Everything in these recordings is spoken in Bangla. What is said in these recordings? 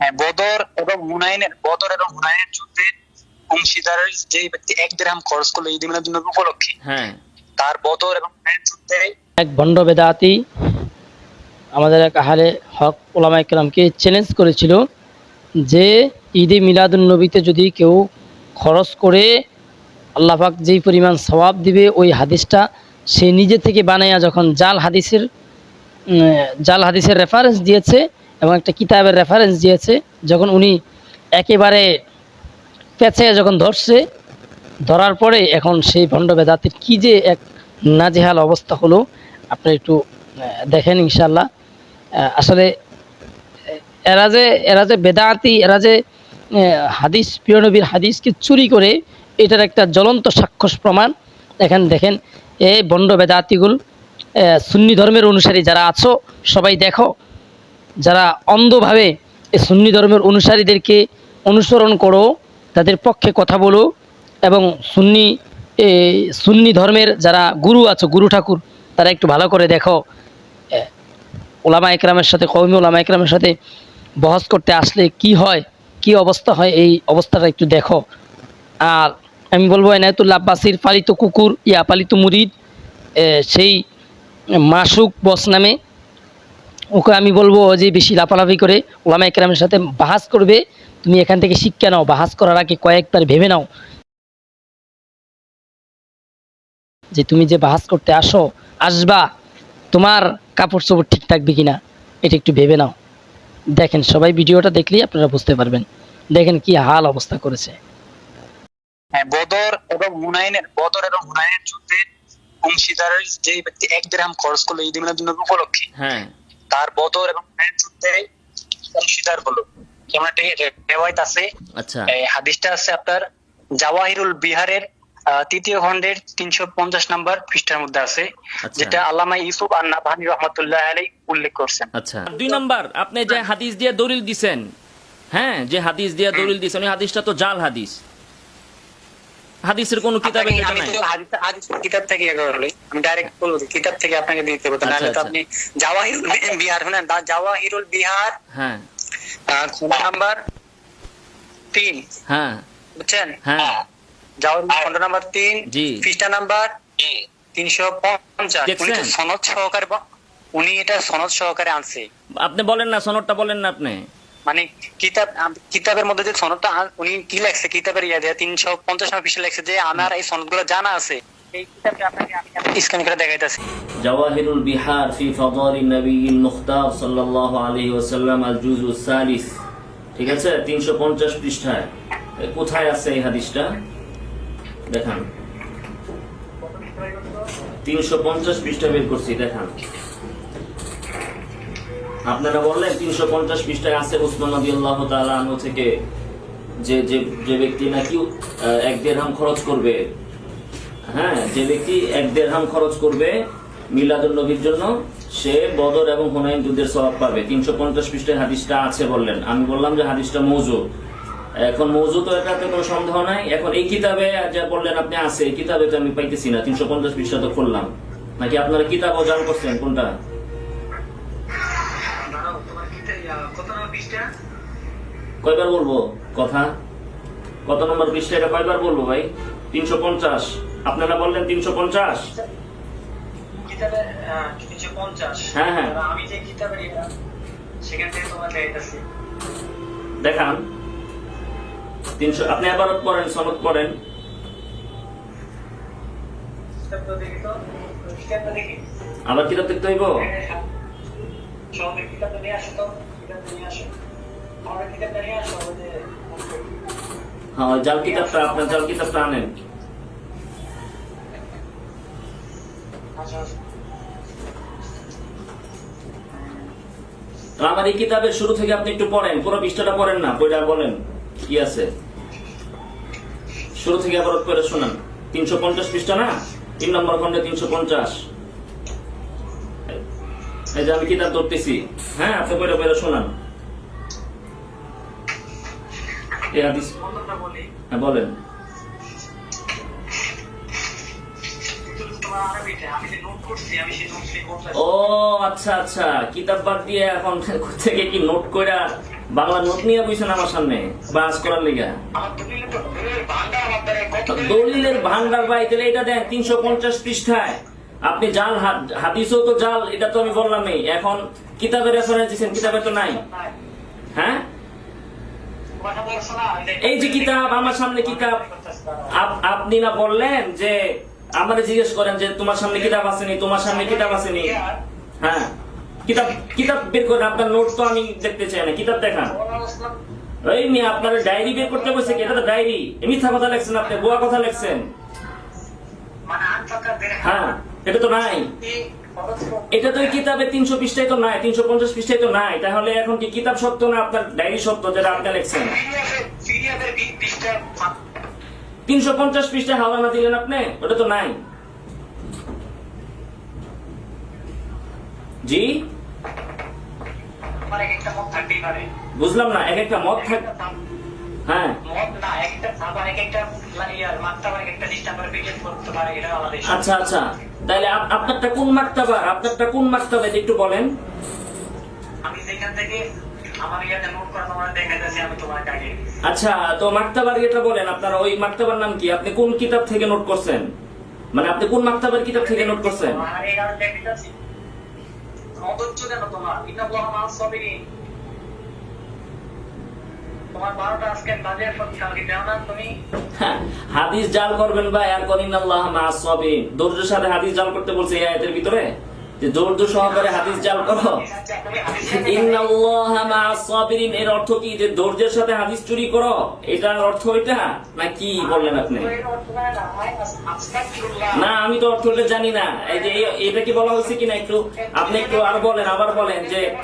হ্যাঁ বদর এবং হুনাইনের বদর এবং হুনাইনের যুদ্ধে অংশীদারের যে ব্যক্তি এক দেড়হাম খরচ করল ঈদ মিলাদুন নবী উপলক্ষে হ্যাঁ। তার বদর এবং হুনাইনের যুদ্ধে এক ভণ্ড বেদাতি আমাদের এক আহারে হক ওলামা ইকরামকে চ্যালেঞ্জ করেছিল যে ঈদে মিলাদুন নবীতে যদি কেউ খরচ করে আল্লাপাক যেই পরিমাণ সওয়াব দিবে ওই হাদিসটা সে নিজে থেকে বানাইয়া যখন জাল হাদিসের জাল হাদিসের রেফারেন্স দিয়েছে এবং একটা কিতাবের রেফারেন্স দিয়েছে, যখন উনি একেবারে পেঁচে যখন ধরছে, ধরার পরে এখন সেই ভণ্ড বেদাতির কি যে এক নাজেহাল অবস্থা হলো, আপনি একটু দেখেন ইনশাল্লাহ আসলে, এরা যে এরা যে বেদাতি, এরা যে হাদিস, প্রিয় নবীর হাদিসকে চুরি করে, এটার একটা জ্বলন্ত সাক্ষ্য প্রমাণ। দেখেন দেখেন এই বন্ড বেদাতিগুল সুন্নি ধর্মের অনুসারী যারা আছো, সবাই দেখো যারা অন্ধভাবে এই সুন্নি ধর্মের অনুসারীদেরকে অনুসরণ করো, তাদের পক্ষে কথা বলো এবং সুন্নি সুন্নি ধর্মের যারা গুরু আছো, গুরু ঠাকুর, তারা একটু ভালো করে দেখো। ওলামা একরামের সাথে কৌমি ওলামা একরামের সাথে বহস করতে আসলে কি হয়, কি অবস্থা হয়, এই অবস্থাটা একটু দেখো। আর আমি বলব এনায়তুল্লাহ আব্বাসির পালিত কুকুর, ইয়া, পালিত মুরিদ সেই মাসুক বস নামে ওকে আমি বলব ও যে বেশি লাফালাফি করে ওলামা একরামের সাথে বাহাস করবে। তুমি এখান থেকে শিক্ষা নাও বাহাস করার আগে কয়েকবার ভেবে নাও যে তুমি যে বাহাস করতে আসো আসবা তোমার কাপড় চোপড় ঠিক থাকবে কিনা এটা একটু ভেবে নাও। দেখেন সবাই ভিডিওটা দেখলেই আপনারা বুঝতে পারবেন। দেখেন কি হাল অবস্থা করেছে। হ্যাঁ বদর এবং হুনাইনের বদর এবং হুনাইনের যুদ্ধে অংশীদারের যে ব্যক্তি এক দেড়হাম খরচ করল ঈদ মিলাদুন উপলক্ষে হ্যাঁ। তার বদর এবং যুদ্ধে অংশীদার হলো। যেমন একটা রেওয়ায়ত আছে। আচ্ছা। হাদিসটা আছে আপনার জাওয়াহিরুল বিহারের আহ, তৃতীয় খণ্ডের তিনশো পঞ্চাশ নাম্বার পৃষ্ঠার মধ্যে আছে আচ্ছা। যেটা আল্লামা ইউসুফ আর নাভানি রহমতুল্লাহ আলাই উল্লেখ করছেন। আচ্ছা। দুই নম্বর আপনি যে হাদিস দিয়ে দলিল দিছেন হ্যাঁ যে হাদিস দিয়ে দলিল দিছেন ওই হাদিসটা তো জাল হাদিস। হাদিসের কোনো কিতাবে এটা নাই? হাদিস- হাদিস- কিতাব থেকে। আমি ডাইরেক্ট বলব কিতাব থেকে আপনাকে দিতে হতো আচ্ছা, নাহলে তো আচ্ছা। আপনি জাওয়াহিরুল বিহার শুনেন জাওয়াহিরুল বিহার হ্যাঁ। খণ্ড নাম্বার তিন। হ্যাঁ। বুঝছেন? হ্যাঁ। জাওয়াহিরুল খণ্ড নাম্বার তিন জি। পৃষ্ঠা নাম্বার তিনশো উনি সনদ সহকারে উনি এটা সনদ সহকারে আনছে। আপনি বলেন না সনদটা বলেন না আপনি। মানে কিতাব কিতাবের মধ্যে যে সনদটা উনি কি লেখছে? কিতাবের ইয়া দেয়া তিনশো পঞ্চাশ নম্বর পৃষ্ঠা লেখছে যে আমার এই সনদগুলো জানা আছে। জওয়াহিরুল বিহার ফি নবীল মুখতার সাল্লাল্লাহু আলাইহি ওয়াসাল্লাম আল জুজু সালিস। ঠিক আছে? 350 পৃষ্ঠায়। কোথায় আছে এই হাদিসটা? দেখান। 350 পৃষ্ঠা বের করছি, দেখান। আপনারা বললেন 350 পৃষ্ঠায় আছে উসমান রাদিয়াল্লাহু তাআলা আনহু থেকে যে যে ব্যক্তি নাকি এক দেড়হাম খরচ করবে। হ্যাঁ যে ব্যক্তি এক দেড়হাম খরচ করবে মিলাদুল নবীর জন্য, সে বদর এবং হুনাইন যুদ্ধের সওয়াব পাবে। তিনশো পঞ্চাশ পৃষ্ঠের হাদিসটা আছে বললেন। আমি বললাম যে হাদিসটা মৌজু। এখন মৌজু তো এটাতে কোনো সন্দেহ নাই। এখন এই কিতাবে যা বললেন আপনি আছে, এই কিতাবে তো আমি পাইতেছি না। তিনশো পঞ্চাশ পৃষ্ঠা তো খুললাম। নাকি আপনারা কিতাবও জান করছেন কোনটা? কয়বার বলব? কথা? কত নম্বর পৃষ্ঠা? এটা কয়বার বলব ভাই? তিনশো পঞ্চাশ। আপনারা বললেন তিনশো পঞ্চাশ? হ্যাঁ, হ্যাঁ। আমি যে কিতাবের সেখান থেকে তোমার দেখাইতেছি দেখান। তিনশো আপনি আবার পড়েন সনদ পড়েন। আবার কিতাব দেখতে হইব? সঙ্গে কিতাবটা নিয়ে আসো তো কিতাবটা নিয়ে আসো। আমার কিতাবটা নিয়ে আসো ওই যে হ্যাঁ ওই জাল কিতাবটা আপনার জাল কিতাবটা আনেন। আচ্ছা আমার এই কিতাবের শুরু থেকে আপনি একটু পড়েন পুরো পৃষ্ঠাটা পড়েন না বইটা বলেন কি আছে? শুরু থেকে আবার করে শোনান। তিনশো পঞ্চাশ পৃষ্ঠা না? তিন নম্বর খন্ডে তিনশো পঞ্চাশ। এই যে আমি কিতাব ধরতেছি। হ্যাঁ আপনি বইটা বইটা শোনান। হ্যাঁ বলেন। ও আচ্ছা আচ্ছা। কিতাব বাদ দিয়ে এখন থেকে কি নোট কইরা বাংলা নোট নিয়ে বইছেন আমার সামনে? বাস করার লিগা। দলিলের ভান্ডার ভাই, তাহলে এটা দেন তিনশো পঞ্চাশ পৃষ্ঠায়। আপনি জাল হাদিসও তো জাল এটা তো আমি বললামই এখন কিতাবের রেফারেন্স দিচ্ছেন কিতাবে তো নাই। হ্যাঁ? এই যে কিতাব আমার সামনে কিতাব আপনি না বললেন যে আমারে জিজ্ঞেস করেন যে তোমার সামনে কিতাব আসেনি তোমার সামনে কিতাব আসেনি। হ্যাঁ? কিতাব কিতাব বের করেন আপনার নোট তো আমি দেখতে চাই না কিতাব দেখান। এই মেয়ে আপনার ডায়েরি বের করতে বসে কি? এটা তো ডায়েরি মিথ্যা কথা লেখছেন আপনি গোয়া কথা লেখছেন। মানে হ্যাঁ। এটা তো নাই। এটা তো কিতাবে তিনশো পৃষ্ঠায় তো নাই তিনশো পঞ্চাশ পৃষ্ঠায় তো নাই। তাহলে এখন কি কিতাব সত্য না আপনার ডায়েরি সত্য যেটা আপনি লিখছেন? তিনশো পঞ্চাশ পৃষ্ঠায় হাওলানা দিলেন আপনি? ওটা তো নাই। জি? বুঝলাম না এক একটা মত থাক হ্যাঁ। আচ্ছা আচ্ছা। তাহলে আপনারটা কোন আপনারটা কোন মাক্তাবা একটু বলেন। আমি যেখান থেকে আচ্ছা তো মাক্তাবার এটা বলেন আপনার ওই মাক্তাবার নাম কি? আপনি কোন কিতাব থেকে নোট করছেন? মানে আপনি কোন মাক্তাবার কিতাব থেকে নোট করছেন? হাদিস জাল করবেন বা করিন আল্লাহ সাথে হাদিস জাল করতে বলছে এই আয়াতের ভিতরে? যে ধৈর্য সহকারে হাদিস জাল করো। সাবিরিন এর অর্থ কি? যে ধৈর্যের সাথে হাদিস চুরি করো। এটার অর্থ এটা? না কি বললেন আপনি? না, আমি তো অর্থ ওটা জানি না। এই যে এটা কি বলা হয়েছে কিনা একটু? আপনি একটু আর বলেন, আবার বলেন যে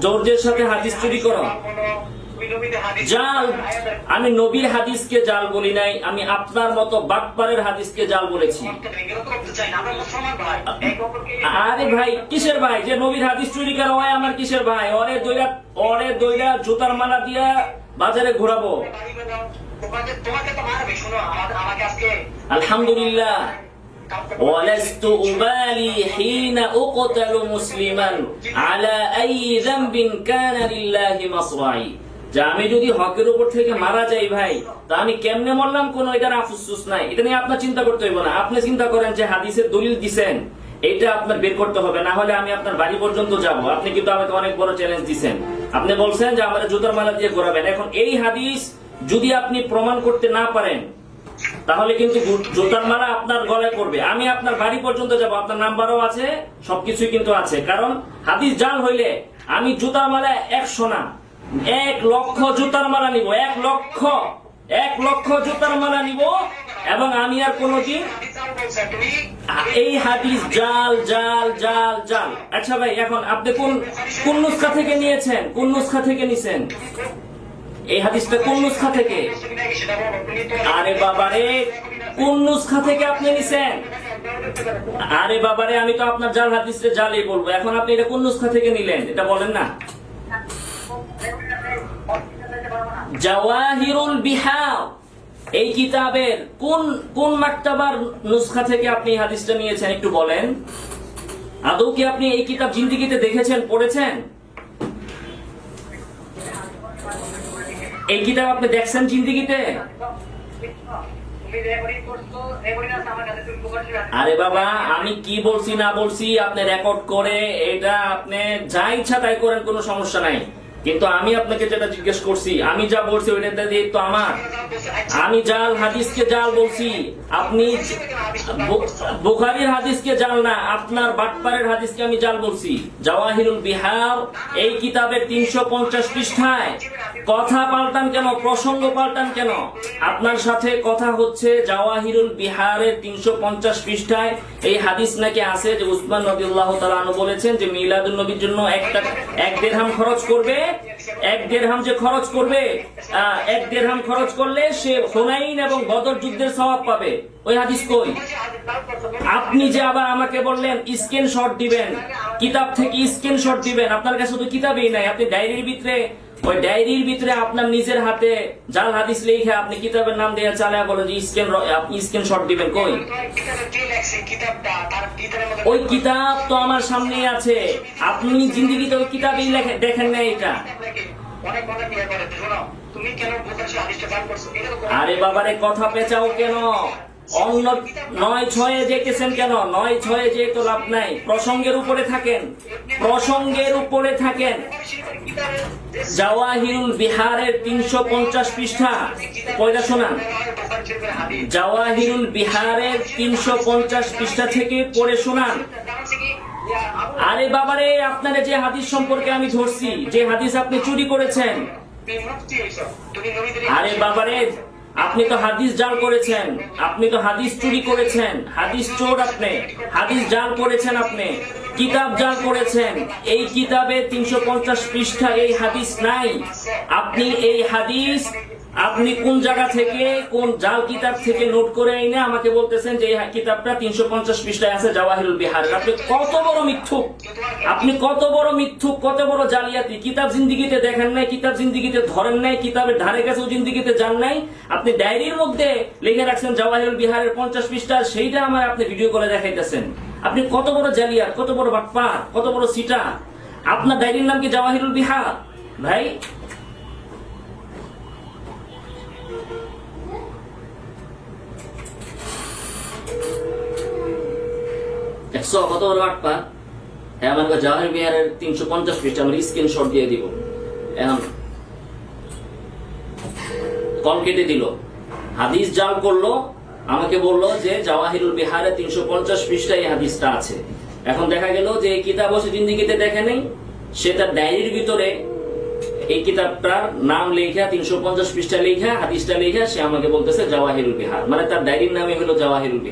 ধৈর্যের সাথে হাদিস চুরি করো। জাল আমি নবীর হাদিসকে জাল বলি নাই আমি আপনার মতো বাটপারের হাদিসকে জাল বলেছি আরে ভাই কিসের ভাই যে নবীর হাদিস চুরি করা হয় আমার কিসের ভাই অরে দইরা অরে দইরা জুতার মালা দিয়া বাজারে ঘোরাবো তোমাকে তো মারবে শোনো আমাদের আমাকে আজকে আলহামদুলিল্লাহ ولست أبالي حين أقتل مسلما على أي ذنب كان لله مصرعي যে আমি যদি হকের উপর থেকে মারা যাই ভাই, তা আমি কেমনে মরলাম কোন এটার আফসুস নাই। এটা নিয়ে আপনার চিন্তা করতে হইব না। আপনি চিন্তা করেন যে হাদিসের দলিল দিছেন এটা আপনার বের করতে হবে। না হলে আমি আপনার বাড়ি পর্যন্ত যাব। আপনি কিন্তু আমাকে অনেক বড় চ্যালেঞ্জ দিছেন। আপনি বলছেন যে আমার জুতার মালা দিয়ে ঘোরাবেন। এখন এই হাদিস যদি আপনি প্রমাণ করতে না পারেন, তাহলে কিন্তু জুতার মালা আপনার গলায় পড়বে। আমি আপনার বাড়ি পর্যন্ত যাব। আপনার নাম্বারও আছে, সবকিছুই কিন্তু আছে। কারণ হাদিস জাল হইলে আমি জুতার মালা একশো না। এক লক্ষ জুতার মালা নিব, এক লক্ষ এক লক্ষ জুতার মালা নিব, এবং আমি আর কোনোদিন এই হাদিস জাল জাল জাল জাল। আচ্ছা ভাই, এখন আপনি কোন কোন নুসখা থেকে নিয়েছেন? কোন নুসখা থেকে নিছেন? এই হাদিসটা কোন নুসখা থেকে? আরে বাবারে, কোন নুসখা থেকে আপনি নিছেন? আরে বাবারে, আমি তো আপনার জাল হাদিসে জালই বলব। এখন আপনি এটা কোন নুসখা থেকে নিলেন? এটা বলেন না। জাওয়াহিরুল বিহার। এই কিতাবের কোন কোন মাক্তাবার নুসখা থেকে আপনি হাদিসটা নিয়েছেন একটু বলেন? আদৌ কি আপনি এই কিতাব জিন্দিগিতে দেখেছেন, পড়েছেন? এই কিতাব আপনি দেখছেন জিন্দিগিতে? আরে বাবা, আমি কি বলছি না বলছি, আপনি রেকর্ড করে এটা আপনি যা ইচ্ছা তাই করেন, কোনো সমস্যা নাই। কিন্তু আমি আপনাকে যেটা জিজ্ঞেস করছি, আমি যা বলছি ওইটা দিয়ে তো আমার। আমি জাল হাদিসকে জাল বলছি, আপনি বুখারীর হাদিসকে জাল না, আপনার বাটপারের হাদিসকে আমি জাল বলছি। জাওয়াহিরুল বিহার, এই কিতাবের তিনশো পঞ্চাশ পৃষ্ঠায়, কথা পাল্টান কেন, প্রসঙ্গ পাল্টান কেন? আপনার সাথে কথা হচ্ছে জাওয়াহিরুল বিহারের তিনশো পঞ্চাশ পৃষ্ঠায়, এই হাদিস নাকি আছে যে উসমান নদীল্লাহ তালু বলেছেন যে মিলাদুল নবীর জন্য একটা, এক দেড়হাম খরচ করবে এক দেড়হাম যে খরচ করবে এক দেড়হাম খরচ করলে সে হোনাইন এবং বদর যুদ্ধের স্বভাব পাবে। ওই হাদিস কই? আপনি যে আবার আমাকে বললেন, স্ক্রিনশট দিবেন। কিতাব থেকে স্ক্রিনশট দিবেন। আপনার কাছে তো কিতাবই নাই। আপনি ডায়েরির ভিতরে ওই ডায়েরির ভিতরে আপনার নিজের হাতে জাল হাদিস লিখে আপনি কিতাবের নাম দিয়ে চালায় বলেন যে স্ক্রিন আপনি স্ক্রিন শট দিবেন কই? ওই কিতাব তো আমার সামনেই আছে। আপনি জিন্দিগিতে ওই কিতাবেই দেখেন না এটা। আরে বাবারে, কথা পেঁচাও কেন? অন্য নয় ছয়ে যেতেছেন কেন? নয় ছয়ে যে তো লাভ নাই। প্রসঙ্গের উপরে থাকেন। প্রসঙ্গের উপরে থাকেন। জাওয়াহিরুল বিহারের তিনশো পঞ্চাশ পৃষ্ঠা। কয়টা শোনান জাওয়াহিরুল বিহারের তিনশো পঞ্চাশ পৃষ্ঠা থেকে পড়ে শোনান। আরে বাবারে আপনারা যে হাদিস সম্পর্কে আমি ধরছি, যে হাদিস আপনি চুরি করেছেন। আরে বাবারে, আপনি তো হাদিস জাল করেছেন, আপনি তো হাদিস চুরি করেছেন, হাদিস চোর আপনি, হাদিস জাল করেছেন আপনি। কিতাব জাল করেছেন, এই কিতাবে তিনশো পঞ্চাশ পৃষ্ঠা, এই হাদিস নাই। আপনি এই হাদিস, আপনি কোন জায়গা থেকে, কোন জাল কিতাব থেকে নোট করে এনে আমাকে বলতেছেন যে এই কিতাবটা তিনশো পঞ্চাশ পৃষ্ঠায় আছে, জাওয়াহিরুল বিহারের আপনি কত বড় মিথ্যুক। আপনি কত বড় মিথ্যুক, কত বড় জালিয়াতি। কিতাব জিন্দিগিতে দেখেন নাই, কিতাব জিন্দিগিতে ধরেন নাই, কিতাবের ধারে কাছেও জিন্দিগিতে যান নাই। আপনি ডায়েরির মধ্যে লিখে রাখছেন, জাওয়াহিরুল বিহারের পঞ্চাশ পৃষ্ঠা, সেইটা আমার আপনি ভিডিও করে দেখাইতেছেন। আপনি কত বড় জালিয়াত, কত বড় বাপ্পা কত বড় সিটা আপনার ডায়েরির নাম কি জাওয়াহিরুল বিহার? ভাই? একশো কত বড় বাপ্পা হ্যাঁ আমার কাছে জাওয়াহির বিহারের তিনশো পঞ্চাশ পৃষ্ঠা আমার স্ক্রিনশট দিয়ে দিব। এখন কল কেটে দিল। হাদিস জাল করল আমাকে বলল যে জাওয়াহিরুল বিহারে তিনশো পঞ্চাশ পৃষ্ঠা এই হাদিসটা আছে। এখন দেখা গেল যে এই কিতাব সে জিন্দিগিতে দেখে নেই সে তার ডায়েরির ভিতরে এই কিতাবটার নাম লেখা, তিনশো পঞ্চাশ পৃষ্ঠা লেখা, হাদিসটা লেখা, সে আমাকে বলতেছে জাওয়াহিরুল বিহার। মানে তার ডায়েরির নামে হলো জাওয়াহিরুল বিহার।